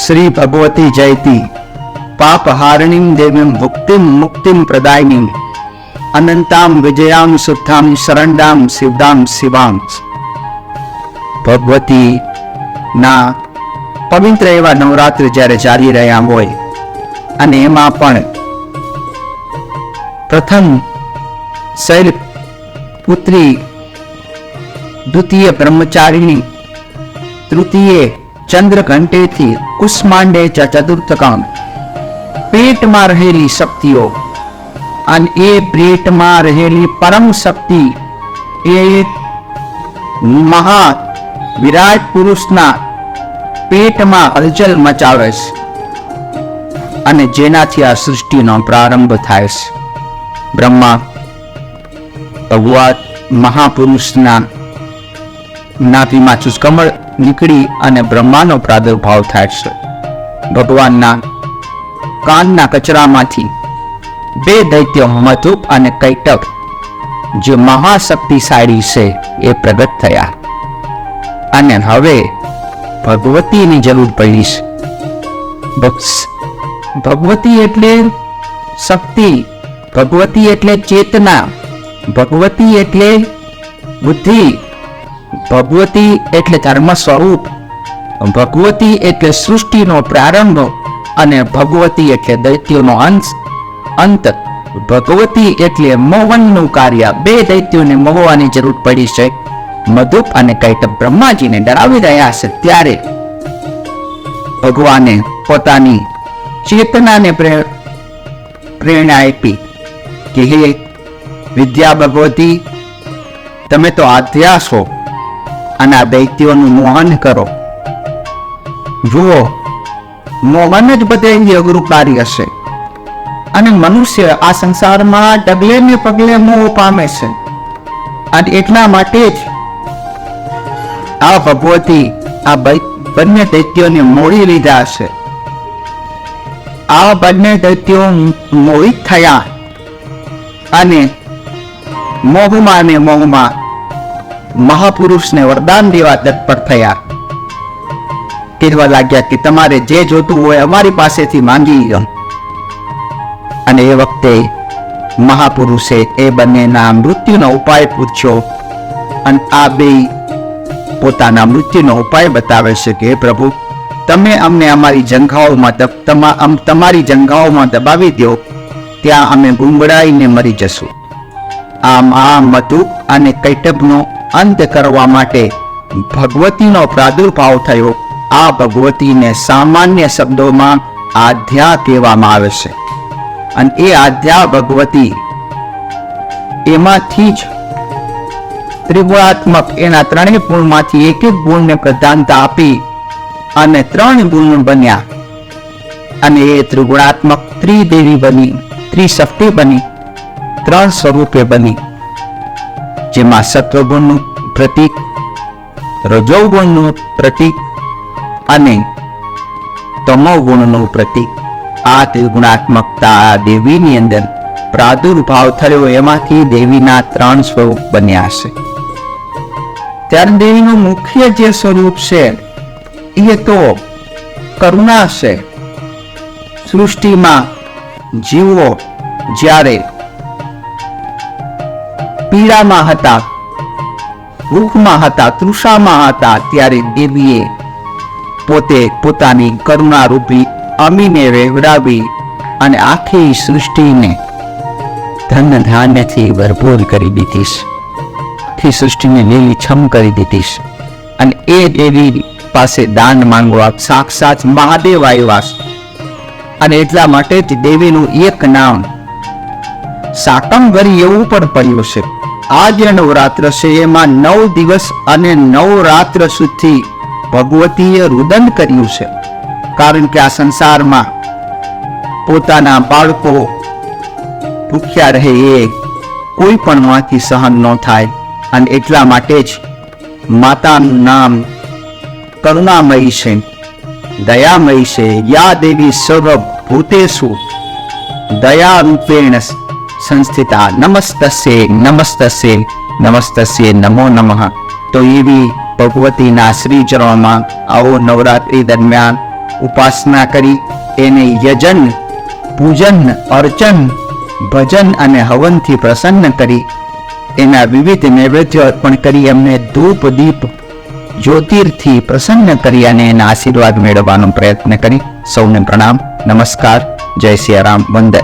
શ્રી ભગવતી જયતી પાપહારિણીમ દેવીમ મુક્તિમ મુક્તિમ પ્રદાયની અનંતામ વિજયામ સુદ્ધામ શરણદામ શિવદામ શિવામ ભગવતી ના પવિત્ર એવા નવરાત્ર જ્યારે ચાલી રહ્યા હોય, અને એમાં પણ પ્રથમ શૈલ પુત્રી, દ્વિતીય બ્રહ્મચારીની તૃતીય ચંદ્ર ઘંટેથી કુષ્માંડે ચતુર્થકામ. પેટમાં રહેલી શક્તિઓ. અને એ પેટમાં રહેલી પરમ શક્તિ એ મહા વિરાટ પુરુષના પેટમાં હલચલ મચાવે છે અને જેનાથી આ સૃષ્ટિનો પ્રારંભ થાય છે બ્રહ્મા, ભગવાન મહાપુરુષના નાભીમાં ચુસ્કમળ નીકળી અને બ્રહ્માનો પ્રાદુર્ભાવ થાય છે. ભગવાનના કાનના કચરામાંથી બે દૈત્ય મધુપ અને કૈટક જે મહાશક્તિશાળી છે એ પ્રગટ થયા. અને હવે ભગવતીની જરૂર પડી છે. ભગવતી એટલે શક્તિ, ભગવતી એટલે ચેતના, ભગવતી એટલે બુદ્ધિ ભગવતી એટલે ધર્મ સ્વરૂપ. ભગવતી એટલે સૃષ્ટિનો પ્રારંભ અને ભગવતી એટલે દૈત્યોનો અંશ અંત. ભગવતી એટલે મોહનનું કાર્ય. બે દૈત્યોને મોહવાની જરૂર પડી છે. મધુપ અને કૈટબ બ્રહ્માજીને ડરાવી રહ્યા છે ત્યારે ભગવાને પોતાની ચેતનાને પ્રેરણા આપી કે હે વિદ્યા ભગવતી, તમે તો આધ્યા છો. અને આ દૈત્યોનું મોહન કરો. જુઓ, મોહન જ બધે અઘરું કાર્ય છે અને મનુષ્ય આ સંસારમાં ડગલે ને પગલે મોહ પામે છે. અને એટલા માટે જ આ ભગવતી આ બંને દૈત્યોને મોડી લીધા છે આ બંને દૈત્યો મોહિત થયા. અને મોહમાં ને મોહમાં મહાપુરુષને વરદાન દેવા તત્પર થયા. કહેવા લાગ્યા કે તમારે જે જોતું હોય અમારી પાસેથી માંગી લો. અને એ વખતે મહાપુરુષે એ બંનેના મૃત્યુનો ઉપાય પૂછ્યો અને આ બે પોતાના મૃત્યુનો ઉપાય બતાવે છે કે પ્રભુ, તમે અમને અમારી જંઘાઓમાં તમારી જંઘાઓમાં દબાવી દો, ત્યાં અમે ગુંગળાઈને મરી જશું. આમ આ મધુ અને કૈટબનો અંત કરવા માટે ભગવતીનો પ્રાદુર્ભાવ થયો. આ ભગવતીને સામાન્ય શબ્દોમાં આધ્યા કહેવામાં આવે છે. અને એ આધ્યા ભગવતી એમાંથી જ ત્રિગુણાત્મક, એના ત્રણેય ગુણમાંથી એક એક ગુણને પ્રધાનતા આપી અને ત્રણ ગુણ બન્યા. અને એ ત્રિગુણાત્મક ત્રિદેવી બની, ત્રિશક્તિ બની, ત્રણ સ્વરૂપે બની. જેમાં સત્વગુણનું પ્રતીક, રજોગુણનું પ્રતીક અને તમોગુણનું પ્રતીક. આ ત્રિગુણાત્મકતા દેવીની અંદર પ્રાદુર્ભાવ થયો એમાંથી દેવીના ત્રણ સ્વરૂપ બન્યા છે. ત્યારે દેવીનું મુખ્ય જે સ્વરૂપ છે, એ તો કરુણા છે. સૃષ્ટિમાં જીવો જ્યારે પીડામાં હતા. ભૂખમાં હતા, તૃષામાં હતા. ત્યારે દેવીએ પોતે પોતાની કરુણારૂપી અમીને રેવડાવી અને આખી સૃષ્ટિને ધન ધાન્યથી ભરપૂર કરી દીધી આખી સૃષ્ટિને લીલીછમ કરી દીધીશ. અને એ દેવી પાસે દાન માંગવા સાક્ષાત મહાદેવ આવ્યા. અને એટલા માટે જ દેવીનું એક નામ સાકંભરી એવું પણ પડ્યું છે. આ જે નવરાત્ર છે, એમાં નવ દિવસ અને નવ રાત્ર સુધી ભગવતીએ રુદન કર્યું છે. કારણ કે આ સંસારમાં પોતાના બાળકો ભૂખ્યા રહે એ કોઈ પણ માંથી સહન ન થાય. અને એટલા માટે જ માતાનું નામ કરુણામયી છે, દયામયી છે. યા દેવી સર્વ ભૂતેશુ દયા રૂપેણ સંસ્થિતા નમસ્તસ્ય નમસ્તસ્ય નમસ્તસ્ય નમો નમઃ તો એવી ભગવતીના શ્રી ચરણોમાં આવો નવરાત્રિ દરમિયાન ઉપાસના કરી એને યજન પૂજન અર્ચન ભજન અને હવનથી પ્રસન્ન કરી એના વિવિધ નૈવેદ્ય અર્પણ કરી એમને ધૂપ દીપ જ્યોતિર્થી પ્રસન્ન કરી અને એના આશીર્વાદ મેળવવાનો પ્રયત્ન કરી સૌને પ્રણામ નમસ્કાર જય સિયારામ વંદે